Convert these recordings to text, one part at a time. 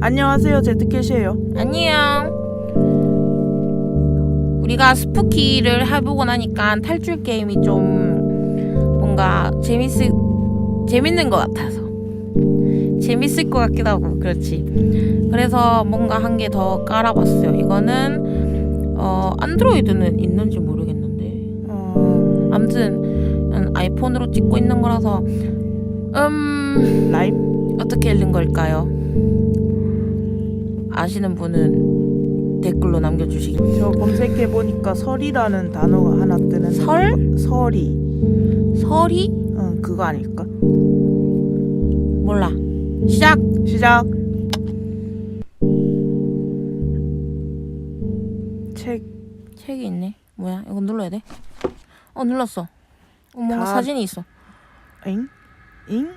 안녕하세요 제트캣이에요 안녕. 우리가 스푸키를 해보고 나니까 탈출 게임이 좀 뭔가 재밌을 재밌는 것 같아서 재밌을 것 같기도 하고 그렇지. 그래서 뭔가 한 개 더 깔아봤어요. 이거는 어 안드로이드는 있는지 모르겠는데 어... 아무튼 음, 아이폰으로 찍고 있는 거라서 음 라임? 어떻게 읽는 걸까요? 아시는 분은 댓글로 남겨주시기. 저 검색해 보니까 설이라는 단어가 하나 뜨는데 설? 설이 설이? 응 그거 아닐까? 몰라. 시작. 시작 책 책이 있네. 뭐야? 이거 눌러야 돼? 어 눌렀어. 어, 뭔가 다- 사진이 있어. 잉? 잉?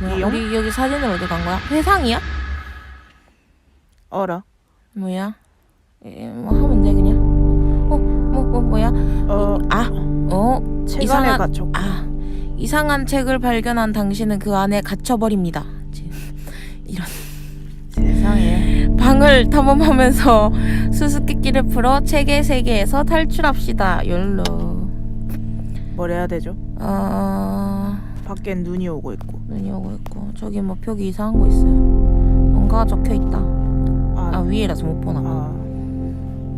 뭐야? 이용? 우리 여기 사진을 어디 간 거야? 회상이야? 어라 뭐야? 에, 뭐 하면 돼 그냥. 어, 뭐, 뭐 뭐야? 어... 아, 어, 책 안에 이상한- 갇혔고 아, 이상한 책을 발견한 당신은 그 안에 갇혀버립니다. 이런. 세상에 방을 탐험하면서 수수께끼를 풀어 책의 세계에서 탈출합시다. 욜로. 뭘 해야 되죠? 어... 밖엔 눈이 오고 있고 눈이 오고 있고 저기 뭐 벽이 이상한 거 있어요. 뭔가 적혀 있다. 아 아, 위에라서 못 보나 봐. 아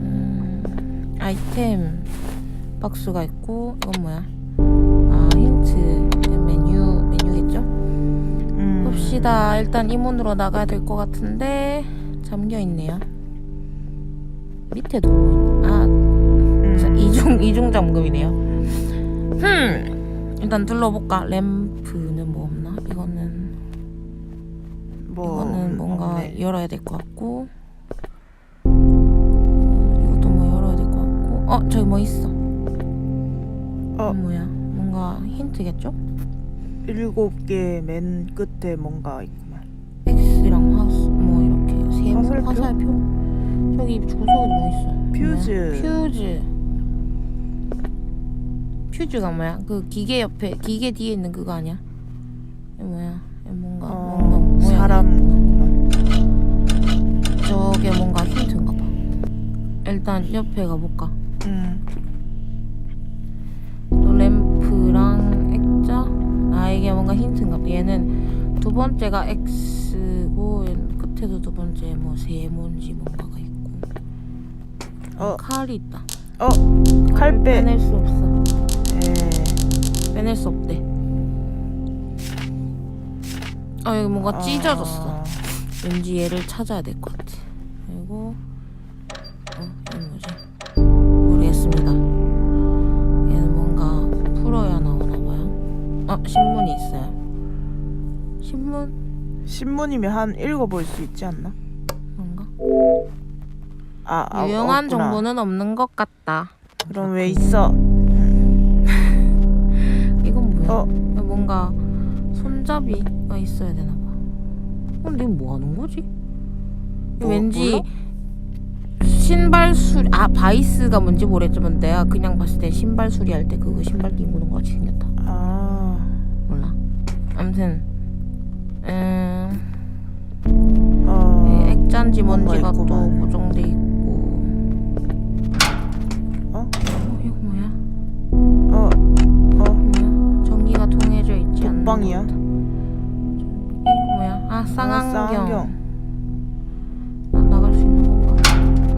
음, 아이템 박스가 있고 이건 뭐야? 아 힌트 메뉴 메뉴겠죠? 음, 봅시다. 일단 이 문으로 나가야 될 것 같은데 잠겨 있네요. 밑에도 뭐 있- 아 음, 이중 이중 잠금이네요. 흠 일단 둘러볼까? 램프는 뭐 없나? 이거는 뭐 이거는 뭔가 없네. 열어야 될 것 같고 어, 이것도 뭐 열어야 될 것 같고 어 저기 뭐 있어? 어. 어 뭐야? 뭔가 힌트겠죠? 일곱 개 맨 끝에 뭔가 있구만 X랑 화수 뭐 이렇게 세모 화살표? 화살표? 저기 주석에도 뭐 있어? 퓨즈. 뭐야? 퓨즈 퓨즈가 뭐야? 그 기계 옆에 기계 뒤에 있는 그거 아니야? 이거 뭐야? 이거 뭔가 어, 뭔가 모양이 사람 저게 뭔가 힌트인가 봐. 일단 옆에 가볼까? 음, 또 램프랑 액자? 아 이게 뭔가 힌트인가 봐. 얘는 두 번째가 X고 끝에도 두 번째 뭐 세모인지 뭔가가 있고 어. 칼이 있다. 어 칼빼 빼낼 수 없어. 에 빼낼 수 없대. 아 여기 뭔가 아, 찢어졌어. 왠지 얘를 찾아야 될 것 같아. 그리고 어 이건 뭐지? 모르겠습니다. 얘는 뭔가 풀어야 나오나 봐요. 어 신문이 있어요. 신문 신문이면 한 읽어볼 수 있지 않나? 뭔가 아, 아 유용한 없구나. 정보는 없는 것 같다. 그럼 왜 있어? 뭐야? 어 뭔가 손잡이가 있어야 되나 봐. 근데 이거 뭐 하는 거지? 뭐, 왠지 몰라? 신발 수리 아 바이스가 뭔지 모르겠지만 내가 그냥 봤을 때 신발 수리할 때 그거 신발 끼는 거 같이 생겼다. 아 몰라. 아무튼 음 어, 이 액자인지 뭔지가 또. 고정돼 있고. 독방이야? 이거 뭐야? 아 쌍안경. 쌍안경. 아, 나갈 수 있는 건가?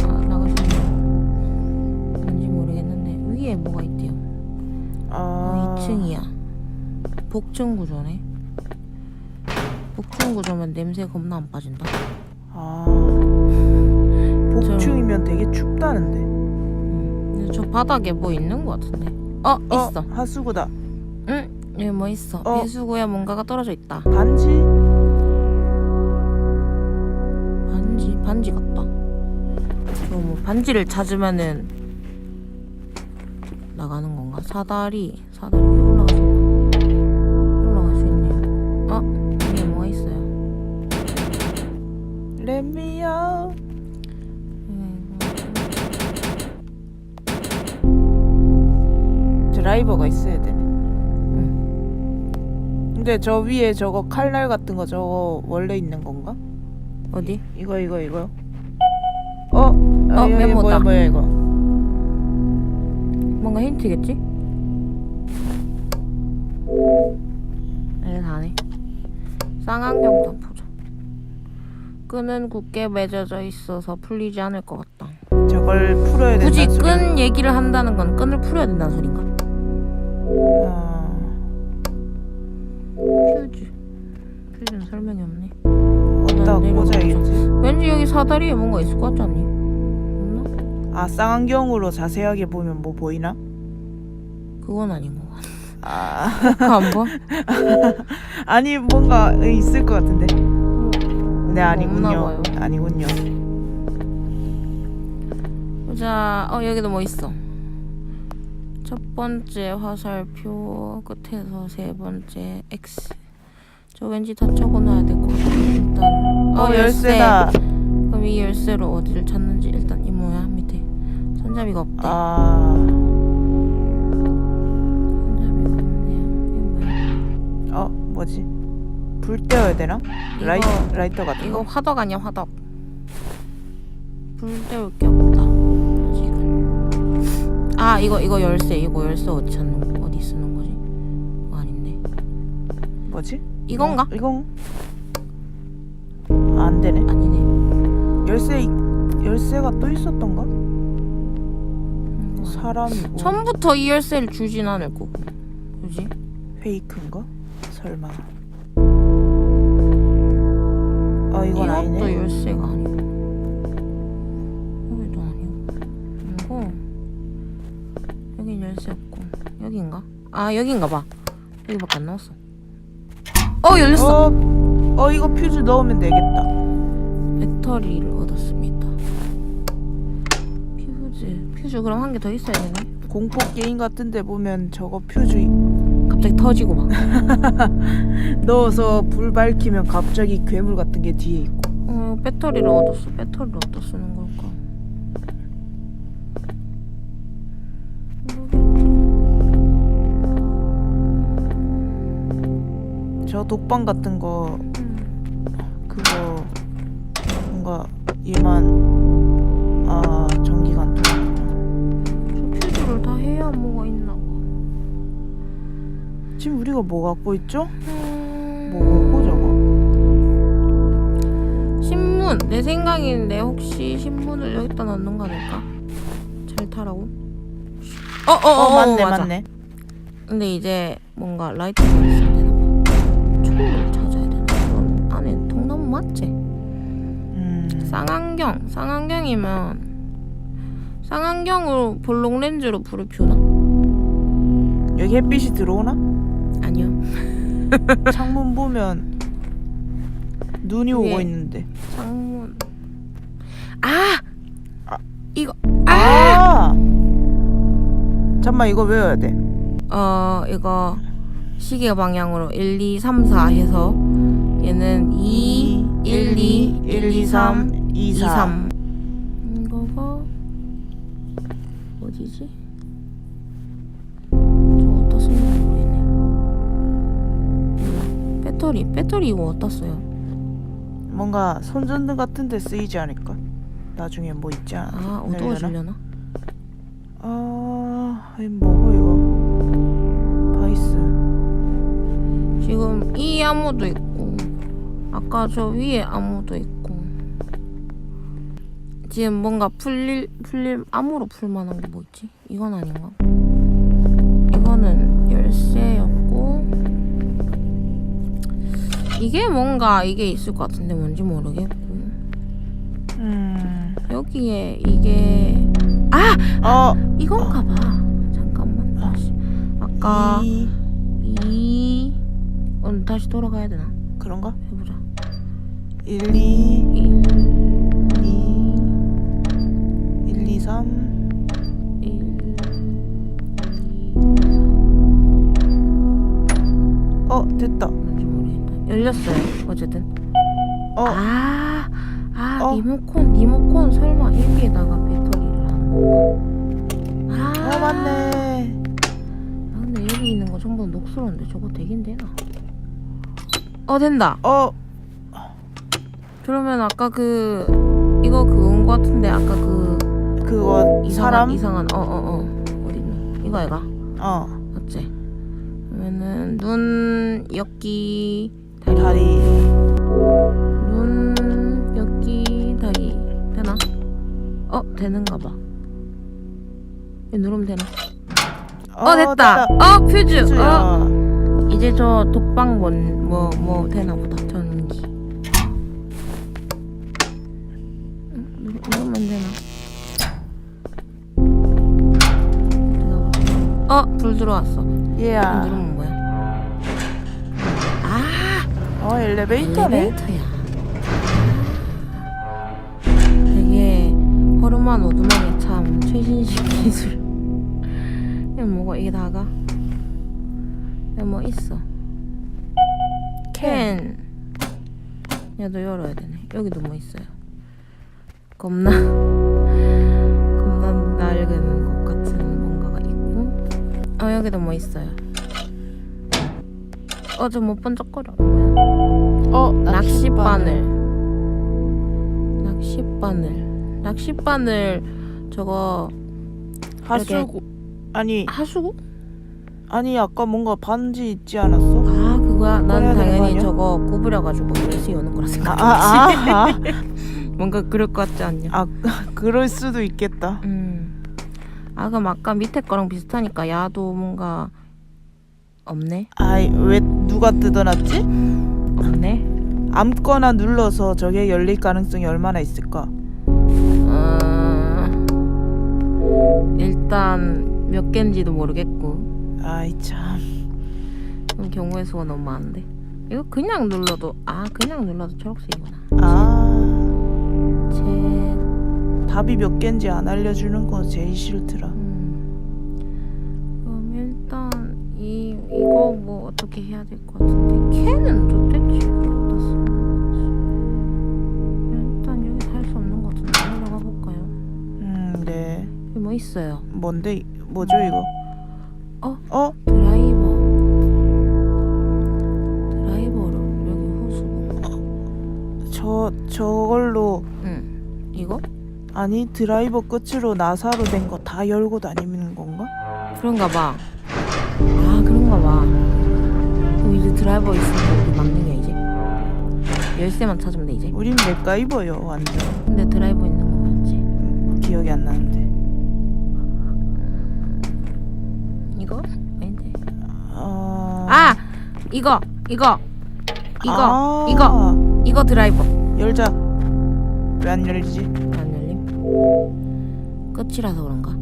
아, 나갈 수 있는 뭔지 모르겠는데 위에 뭐가 있대요. 아, 어, 2층이야. 복층 구조네. 복층 구조면 냄새 겁나 안 빠진다. 아, 복층이면 되게 춥다는데. 음. 근데 저 바닥에 뭐 있는 것 같은데. 어, 어, 있어. 하수구다. 응, 여기 뭐 있어. 어. 배수구에 뭔가가 떨어져 있다. 반지? 반지, 반지 같다. 이거 뭐 반지를 찾으면은 나가는 건가? 사다리, 사다리 위에 올라갈 수 있나? 올라갈 수 있네요. 어, 여기 뭐가 있어요? 레미야. 음, 드라이버가 있어야 되네. 근데 저 위에 저거 칼날 같은 거 저거 원래 있는 건가? 어디? 이거 이거 이거. 어? 어 메모다. 뭐야 뭐야 이거? 뭔가 힌트겠지? 이게 다네. 쌍안경도 보자. 끈은 굳게 맺어져 있어서 풀리지 않을 것 같다. 저걸 풀어야 된다. 굳이 끈 얘기를 한다는 건 끈을 풀어야 된다는 소린가? 사다리에 뭔가 있을 것 같지 않니? 없나? 아 쌍안경으로 자세하게 보면 뭐 보이나? 그건 아닌 것 같아. 아 그거 안 봐? 아니 뭔가 있을 것 같은데. 네 없나 아니군요. 봐요. 아니군요. 보자. 어 여기도 뭐 있어. 첫 번째 화살표 끝에서 세 번째 X. 저 왠지 다 적어놔야 될 것 같아. 일단 어 열쇠다. 이 열쇠로 어디를 찾는지 일단 이 모야 밑에 손잡이가 없대. 아 손잡이가 없네요. 이게 뭐야? 어 뭐지? 불 떼어야 되나? 이거- 라이 라이터 같은 이거 거? 화덕 아니야 화덕. 불 때울 게 없다. 아직은. 아 이거 이거 열쇠 이거 열쇠 어디 찾는 거 어디 쓰는 거지? 이거 아닌데. 뭐지? 이건가? 어, 이건 아, 안 되네. 아니네. 열쇠 열쇠가 또 있었던가? 음, 사람이고 처음부터 이 열쇠를 주진 않을 거고. 그지? 페이크인가? 설마. 어 이건 이것도 아니네. 열쇠가 아니고. 여기도 아니고. 이거. 여긴 열쇠 없고. 여긴가? 아 여긴가 봐. 여기밖에 안 나왔어. 어 열렸어. 어, 어 이거 퓨즈 넣으면 되겠다. 배터리를 얻었습니다. 퓨즈. 퓨즈 그럼 한 개 더 있어야 되네. 공포 게임 같은데 보면 저거 퓨즈 갑자기 터지고 막. 넣어서 불 밝히면 갑자기 괴물 같은 게 뒤에 있고. 어, 배터리를 얻었어. 배터리를 어디다 쓰는 걸까? 저 독방 같은 거 음. 뭔가 얘만 아 전기가 안 통하구나. 저 퓨즈를 다 해야 뭐가 있나 봐. 지금 우리가 뭐 갖고 있죠? 음... 뭐고 저거? 신문. 내 생각인데 혹시 신문을 여기다 넣는 거 아닐까? 잘 타라고? 어, 어, 어, 어, 맞네 맞아. 맞네. 근데 이제 뭔가 라이트가 있어 쌍안경. 쌍안경이면 쌍안경으로 볼록 렌즈로 불을 피우나? 여기 햇빛이 들어오나? 아니요. 창문 보면 눈이 오고 위에. 있는데. 창문. 아! 아. 이거 아! 아! 잠만 이거 외워야 돼. 어, 이거 시계 방향으로 1, 2, 3, 4 해서 얘는 2, 1, 2, 1, 2, 3, 2, 2, 4. 3. 이거가 어디지? 저 어디다 쓰는지 모르겠네. 배터리, 배터리 이거 어디다 써요? 뭔가 손전등 같은 데 쓰이지 않을까? 나중에 뭐 있지 않아? 아? 어두워지려나? 아, 이 뭐고 이거? 바이스. 지금 이 암호도 있고 아까 저 위에 암호도 있고 지금 뭔가 풀릴 풀릴 암호로 풀만한 게 뭐 있지? 이건 아닌가? 이거는 열쇠였고 이게 뭔가 이게 있을 것 같은데 뭔지 모르겠고 음. 여기에 이게 아 어. 이건가 봐 잠깐만 다시 아까 이이 오늘 다시 돌아가야 되나? 그런가? 해보자 1 2 1 1 2 3 1 어, 됐다. 뭔지 모르겠다. 열렸어요. 어쨌든. 어, 아, 아 어. 리모컨, 리모컨 설마 여기에다가 배터리를 하는 건가? 아, 어 맞네. 아, 근데 여기 있는 거 전부 녹슬었는데 저거 되긴 되나? 어 된다. 어 그러면 아까 그 이거 그건 거 같은데 아까 그 그거 이상한 사람 이상한 어어어 어디 있노? 이거 이가 어 맞지? 그러면은 눈 여기 다리, 다리 눈 여기 다리 되나? 어 되는가 봐. 이거 누르면 되나? 어, 됐다. 어 퓨즈. 어. 이제 저 독방 뭐뭐 뭐 되나 보다 불 들어왔어. 얘야 누르면 뭐야? 아, 어 엘리베이터네 엘리베이터야. 되게 허름한 오두막에 참 최신식 기술. 이거 뭐가 이게 다가? 여기 뭐 있어? 캔. 얘도 열어야 되네. 여기도 뭐 있어요? 겁나 어 여기도 뭐 있어요? 어저 뭐 번쩍거려. 뭐야? 어 낚싯바늘. 낚싯바늘. 낚싯바늘 저거 하수구 아니 하수구? 아니 아까 뭔가 반지 있지 않았어? 아 그거야. 난 당연히? 저거 구부려가지고 레스 여는 거라 아, 생각했지. 아, 아, 뭔가 그럴 것 같지 않냐? 아, 그럴 수도 있겠다. 음. 아 그럼 아까 밑에 거랑 비슷하니까 야도 뭔가 없네. 아이, 왜 누가 뜯어놨지? 없네. 아무거나 눌러서 저게 열릴 가능성이 얼마나 있을까? 어... 일단 몇 개인지도 모르겠고. 아이 참. 그럼 경우의 수가 너무 많은데. 이거 그냥 눌러도 아 그냥 눌러도 초록색이구나. 답이 몇 개인지 안 알려주는 거 제일 싫더라. 음. 그럼 일단 이 이거 뭐 어떻게 해야 될 것 같은데 캔은 도대체 어디다 쓰는 거지? 일단 여기 할 수 없는 것 같은데 올라가 볼까요? 음, 네. 여기 뭐 있어요? 뭔데? 이- 뭐죠 이거? 어? 어? 드라이버. 드라이버로 여기 호수구. 저 저걸로 응. 이거? 아니 드라이버 끝으로 나사로 된 거 다 열고 다니는 건가? 그런가 봐. 아 그런가 봐. 그럼 이제 드라이버 있으면 우리 막는 게 이제 열쇠만 찾으면 돼 이제. 우린 맥가이버요 완전. 근데 드라이버 있는 거? 음, 기억이 안 나는데. 이거? 아닌데. 어... 아 이거 이거 이거 아, 이거 이거 드라이버. 열자. 왜 안 열리지? 안 열림? 끝이라서 그런가?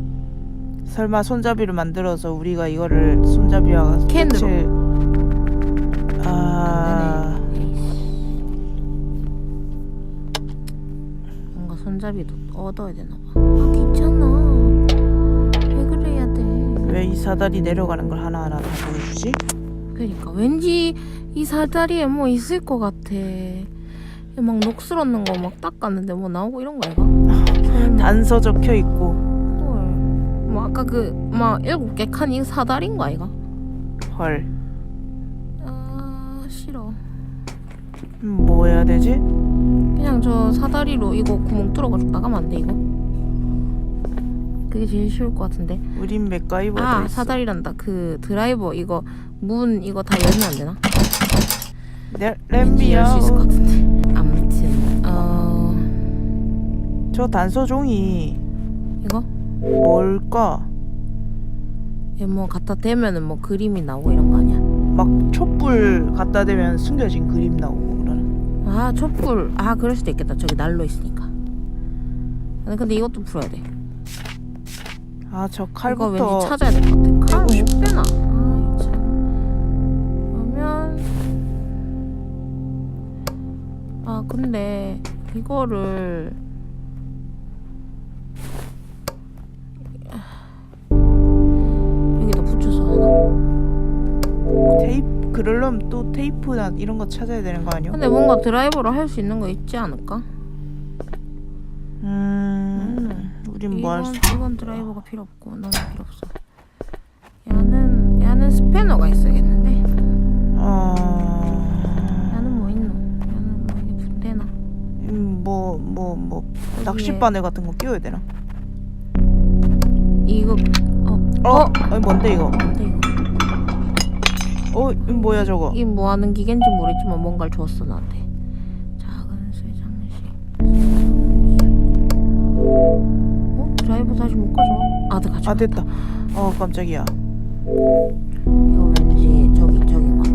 설마 손잡이를 만들어서 우리가 이거를 손잡이와 캔으로. 끝을- 아. 뭔가 손잡이도 얻어야 되나 봐. 아 귀찮아. 왜 그래야 돼? 왜 이 사다리 내려가는 걸 하나 하나 다 보여주지? 그러니까 왠지 이 사다리에 뭐 있을 것 같아. 막 녹슬었는 거 막 닦았는데 뭐 나오고 이런 거 아이가? 단서 적혀 있고 헐. 뭐 아까 그 막 일곱 개 칸이 사다리인 거 아이가? 헐. 아 싫어. 음, 뭐 해야 되지? 그냥 저 사다리로 이거 구멍 뚫어가지고 나가면 안 돼 이거? 그게 제일 쉬울 것 같은데. 우린 맥가이버다 아 있어. 사다리란다. 그 드라이버 이거 문 이거 다 열면 안 되나? 네, 왠지 열 램비야. 수 있을 것 같은데. 저 단서 종이 이거 뭘까? 이거 뭐 갖다 대면은 뭐 그림이 나오고 이런 거 아니야? 막 촛불 갖다 대면 숨겨진 그림 나오고 그러는. 아 촛불 아 그럴 수도 있겠다. 저기 난로 있으니까. 아니, 근데 이것도 풀어야 돼. 아저 이거 칼부터 왠지 찾아야 될 것 같아. 칼 참. 그러면 아 근데 이거를 그럴려면 또 테이프나 이런 거 찾아야 되는 거 아니야? 근데 뭔가 드라이버로 할 수 있는 거 있지 않을까? 음, 음 우린 뭐할 수? 이건 드라이버가 필요 없고 너무 필요 없어. 야는 야는 스패너가 있어야겠는데. 어, 야는 뭐 있노? 야는 뭐 이게 붙대나? 음, 뭐, 뭐, 뭐 낚싯바늘 같은 거 끼워야 되나? 이거 어? 어? 아니 뭔데 이거? 근데 이거 어? 뭐야 저거? 이게 뭐 하는 기계인지 모르겠지만 뭔가를 줬어 나한테 작은 쇠장식 어? 드라이버 다시 못 가져와? 아, 네 가져와 아 됐다. 어 깜짝이야. 이거 왠지 저기 저기 같아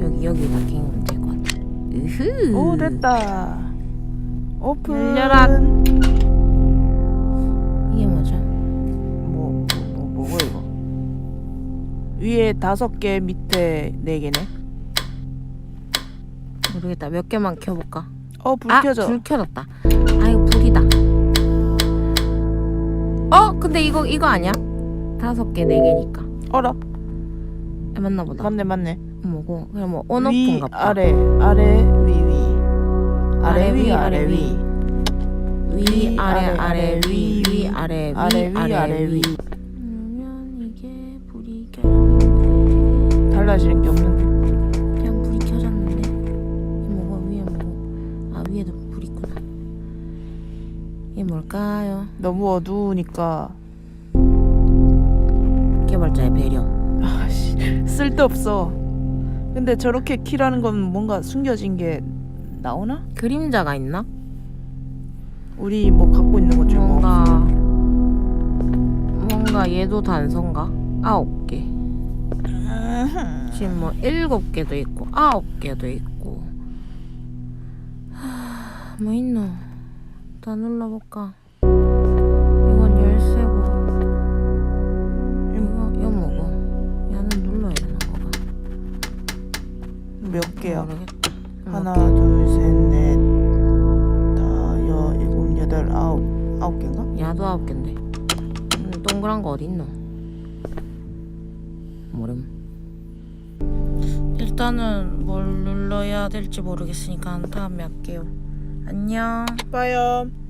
여기 여기다 끼우면 될 것 같아 으흐 오 됐다. 오픈. 열려라. 위에 다섯 개, 밑에 네 개네. 모르겠다 몇 개만 켜볼까? 어 불 아, 켜져. 불 켜졌다. 아, 이거 불이다. 어, 근데 이거 이거 아니야? 다섯 개, 네 개니까. 어라? 아, 맞나 보다. 맞네 맞네. 뭐고? 그냥 뭐 위 온오프인가 보다. 아래 아래 위 위. 아래 위 아래, 아래 위. 위 아래 아래 위 위 아래 위 아래 위 달라지는 게 없는데. 그냥 불이 켜졌는데 이 뭐고 위에 뭐고 아 위에도 불 있구나. 이게 뭘까요? 너무 어두우니까 개발자의 배려. 아씨 쓸데없어. 근데 저렇게 키라는 건 뭔가 숨겨진 게 나오나? 그림자가 있나? 우리 뭐 갖고 있는 것 중에 뭐 뭔가. 뭔가 얘도 단서인가? 아홉 개. 음흠. 지금 뭐 일곱 개도 있고 아홉 개도 있고. 하, 뭐 있노? 다 눌러볼까? 이건 열쇠고. 이거 이거 뭐고? 얘는 눌러야 되는 거가. 몇 개야? 모르겠다. 하나, 몇 개? 둘, 셋, 넷, 다섯, 일곱, 여덟, 아홉, 아홉 개인가? 야도 아홉 개인데. 음, 동그란 거 어디 있노? 모름. 일단은 뭘 눌러야 될지 모르겠으니까 다음에 할게요. 안녕. 빠염.